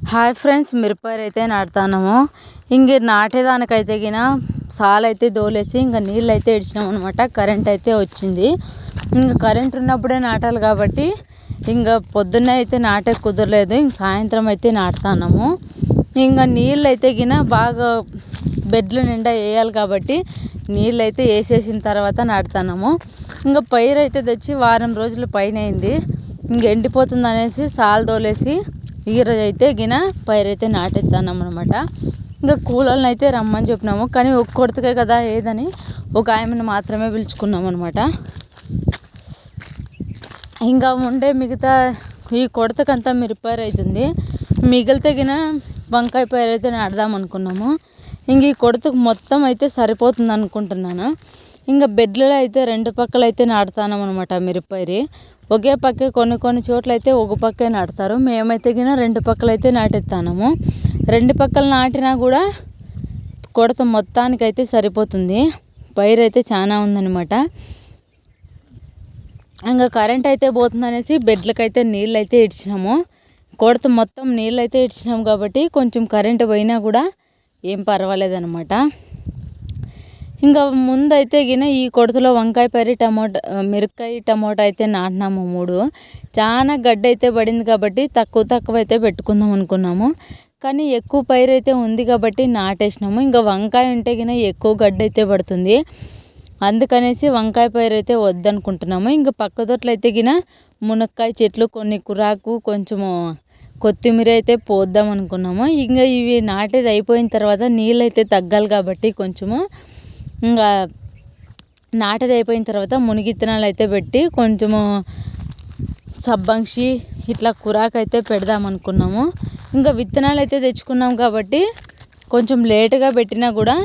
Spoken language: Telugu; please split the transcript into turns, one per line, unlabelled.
హాయ్ ఫ్రెండ్స్ మిరపకాయలు అయితే నాటుతాము ఇంక నాటేదానికైతే గిన సాలు అయితే దోలేసి ఇంకా నీళ్ళు అయితే ఇడిచినాం అనమాట కరెంట్ అయితే వచ్చింది. ఇంకా కరెంట్ ఉన్నప్పుడే నాటాలి కాబట్టి ఇంకా పొద్దున్నే అయితే నాటే కుదరలేదు. ఇంక సాయంత్రం అయితే నాటుతాము ఇంకా నీళ్ళు అయితే గిన బాగా బెడ్ల నిండా వేయాలి కాబట్టి నీళ్ళు అయితే వేసేసిన తర్వాత నాటుతున్నాము. ఇంకా పైరు అయితే తెచ్చి వారం రోజులు పైన అయింది. ఇంక ఎండిపోతుంది అనేసి సాలు తోలేసి ఈరోజు అయితే గిన పైరు అయితే అనమాట ఇంకా కూలోళ్ళని అయితే రమ్మని చెప్పినాము. కానీ ఒక కదా ఏదని ఒక ఆయమని మాత్రమే పిలుచుకున్నాం అనమాట ఇంకా ఉండే మిగతా ఈ కొడతకంతా మిరపైరు అవుతుంది మిగిలితేగిన వంకాయ పైరు అయితే నాడదాం అనుకున్నాము ఇంక ఈ కొడతకు మొత్తం అయితే సరిపోతుంది అనుకుంటున్నాను ఇంకా బెడ్లలో అయితే రెండు పక్కలు అయితే నాటుతాను అనమాట మిరపైరి ఒకే పక్క కొన్ని కొన్ని చోట్ల అయితే ఒక పక్కే నాటుతారు. మేమైతే గిన రెండు పక్కలైతే అయితే రెండు పక్కలు నాటినా కూడా కొడత మొత్తానికి అయితే సరిపోతుంది. పైరు అయితే చాలా ఉందన్నమాట. ఇంకా కరెంట్ అయితే పోతుంది అనేసి బెడ్లకైతే నీళ్ళు అయితే ఇచ్చినాము కొడత మొత్తం నీళ్ళు అయితే ఇచ్చినాము కాబట్టి కొంచెం కరెంటు పోయినా కూడా ఏం పర్వాలేదన్నమాట. ఇంకా ముందైతే గిన ఈ కొడతలో వంకాయ పరి టమోటా మిరపకాయ టమోటా అయితే నాటినాము మూడు. చాలా గడ్డ అయితే పడింది కాబట్టి తక్కువ తక్కువ అయితే పెట్టుకుందాం అనుకున్నాము. కానీ ఎక్కువ పైరు అయితే ఉంది కాబట్టి నాటేసినాము. ఇంకా వంకాయ ఉంటే గిన ఎక్కువ గడ్డ అయితే పడుతుంది. అందుకనేసి వంకాయ పైరు అయితే వద్దనుకుంటున్నాము. ఇంకా పక్క తోటలో అయితే గిన మునక్కాయ చెట్లు కొన్ని కురాకు కొంచెము కొత్తిమీర అయితే పోద్దాం అనుకున్నాము ఇంకా ఇవి నాటేది అయిపోయిన తర్వాత నీళ్ళు అయితే తగ్గాలి కాబట్టి కొంచెము ఇంకా నాటేది అయిపోయిన తర్వాత మునిగిత్తనాలు అయితే పెట్టి కొంచెము సబ్బంక్షి ఇట్లా కురాకు అయితే పెడదాం అనుకున్నాము. ఇంకా విత్తనాలు అయితే తెచ్చుకున్నాం కాబట్టి కొంచెం లేటుగా పెట్టినా కూడా